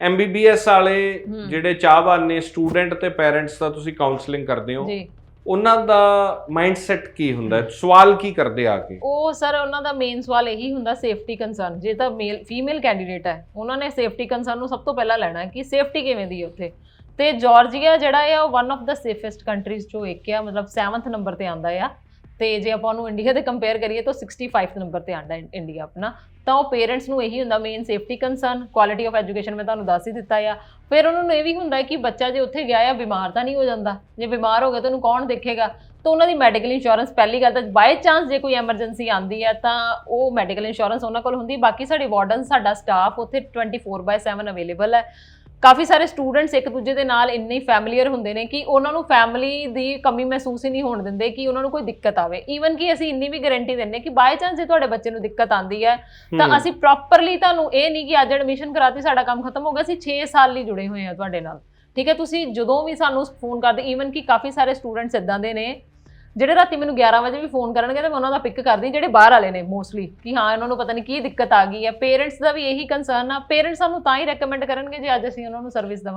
MBBS ਵਾਲੇ। ਜਿਹੜੇ ਚਾਹਵਾਨ ਨੇ ਸਟੂਡੈਂਟ ਤੇ ਪੈਰੈਂਟਸ ਦਾ ਤੁਸੀਂ ਕਾਉਂਸਲਿੰਗ ਕਰਦੇ ਹੋ ਜੀ। ਉਹਨਾਂ ਦਾ ਮਾਈਂਡਸੈਟ ਕੀ ਹੁੰਦਾ ਹੈ? ਸਵਾਲ ਕੀ ਕਰਦੇ ਆ ਕੇ? ਉਹ ਸਰ ਉਹਨਾਂ ਦਾ ਮੇਨ ਸਵਾਲ ਇਹੀ ਹੁੰਦਾ ਸੇਫਟੀ ਕੰਸਰਨ ਜੇ ਤਾਂ ਮੇਲ ਫੀਮੇਲ ਕੈਂਡੀਡੇਟ ਹੈ ਉਹਨਾਂ ਨੇ ਸੇਫਟੀ ਕੰਸਰਨ ਨੂੰ ਸਭ ਤੋਂ ਪਹਿਲਾਂ ਲੈਣਾ ਹੈ ਕਿ ਸੇਫਟੀ ਕਿਵੇਂ ਦੀ ਹੈ ਉੱਥੇ। ਤੇ ਜਾਰਜੀਆ ਜਿਹੜਾ ਹੈ ਉਹ one of the safest countries ਚੋਂ ਇੱਕ ਆ ਮਤਲਬ 7th ਨੰਬਰ ਤੇ ਆਂਦਾ ਆ। ਤੇ ਜੇ ਆਪਾਂ ਉਹਨੂੰ ਇੰਡੀਆ ਦੇ ਕੰਪੇਅਰ ਕਰੀਏ ਤਾਂ 65th ਨੰਬਰ ਤੇ ਆਂਦਾ ਇੰਡੀਆ ਆਪਣਾ। ਤਾਂ ਉਹ ਪੇਰੈਂਟਸ ਨੂੰ ਇਹੀ ਹੁੰਦਾ main safety concern quality of education ਮੈਂ ਤੁਹਾਨੂੰ ਦੱਸ ਹੀ ਦਿੱਤਾ ਆ। ਫਿਰ ਉਹਨਾਂ ਨੂੰ ਇਹ ਵੀ ਹੁੰਦਾ ਕਿ ਬੱਚਾ ਜੇ ਉੱਥੇ ਗਿਆ ਆ, ਬਿਮਾਰ ਤਾਂ ਨਹੀਂ ਹੋ ਜਾਂਦਾ। ਜੇ ਬਿਮਾਰ ਹੋ ਗਿਆ ਤਾਂ ਉਹਨੂੰ ਕੌਣ ਦੇਖੇਗਾ? ਤਾਂ ਉਹਨਾਂ ਦੀ ਮੈਡੀਕਲ ਇੰਸ਼ੋਰੈਂਸ ਪਹਿਲੀ ਗੱਲ ਤਾਂ ਬਾਈ ਚਾਂਸ ਜੇ ਕੋਈ ਐਮਰਜੈਂਸੀ ਆਂਦੀ ਹੈ ਤਾਂ ਉਹ ਮੈਡੀਕਲ ਇੰਸ਼ੋਰੈਂਸ ਉਹਨਾਂ ਕੋਲ ਹੁੰਦੀ। ਬਾਕੀ ਸਾਡੇ ਵਾਰਡਨ ਸਾਡਾ ਸਟਾਫ ਉੱਥੇ 24/7 ਅਵੇਲੇਬਲ ਹੈ। ਕਾਫੀ ਸਾਰੇ ਸਟੂਡੈਂਟਸ ਇੱਕ ਦੂਜੇ ਦੇ ਨਾਲ ਇੰਨੇ ਹੀ ਫੈਮਿਲੀਅਰ ਹੁੰਦੇ ਨੇ ਕਿ ਉਹਨਾਂ ਨੂੰ ਫੈਮਿਲੀ ਦੀ ਕਮੀ ਮਹਿਸੂਸ ਹੀ ਨਹੀਂ ਹੋਣ ਦਿੰਦੇ ਕਿ ਉਹਨਾਂ ਨੂੰ ਕੋਈ ਦਿੱਕਤ ਆਵੇ। ਈਵਨ ਕਿ ਅਸੀਂ ਇੰਨੀ ਵੀ ਗਾਰੰਟੀ ਦਿੰਨੇ ਕਿ ਬਾਈ ਚਾਂਸ ਜੇ ਤੁਹਾਡੇ ਬੱਚੇ ਨੂੰ ਦਿੱਕਤ ਆਂਦੀ ਹੈ ਤਾਂ ਅਸੀਂ ਪ੍ਰੋਪਰਲੀ ਤੁਹਾਨੂੰ ਇਹ ਨਹੀਂ ਕਿ ਅੱਜ ਐਡਮਿਸ਼ਨ ਕਰਾਤੀ ਸਾਡਾ ਕੰਮ ਖਤਮ ਹੋ ਗਿਆ ਅਸੀਂ 6 ਸਾਲ ਲਈ ਜੁੜੇ ਹੋਏ ਹਾਂ ਤੁਹਾਡੇ ਨਾਲ। ਠੀਕ ਹੈ ਤੁਸੀਂ ਜਦੋਂ ਵੀ ਸਾਨੂੰ ਫੋਨ ਕਰਦੇ ਈਵਨ ਕਿ ਕਾਫੀ ਸਾਰੇ ਸਟੂਡੈਂਟਸ ਇਦਾਂ ਦੇ ਨੇ ਜਿਹੜੇ ਰਾਤੀ ਮੈਨੂੰ 11 ਵਜੇ ਵੀ ਫੋਨ ਕਰਨਗੇ ਤੇ ਮੈਂ ਉਹਨਾਂ ਦਾ ਪਿਕ ਕਰਦੀ ਜਿਹੜੇ ਬਾਹਰ ਵਾਲੇ ਨੇ ਮੋਸਟਲੀ ਕਿ ਹਾਂ, ਇਹਨਾਂ ਨੂੰ ਪਤਾ ਨਹੀਂ ਕੀ ਦਿੱਕਤ ਆ ਗਈ ਹੈ। ਪੇਰੈਂਟਸ ਦਾ ਵੀ ਇਹੀ ਕੰਸਰਨ ਆ। ਪੇਰੈਂਟਸ ਸਾਨੂੰ ਤਾਂ ਹੀ ਰეკਮੈਂਡ ਕਰਨਗੇ ਜੇ ਅੱਜ ਅਸੀਂ ਉਹਨਾਂ ਨੂੰ ਸਰਵਿਸ ਦੇਵਾਂ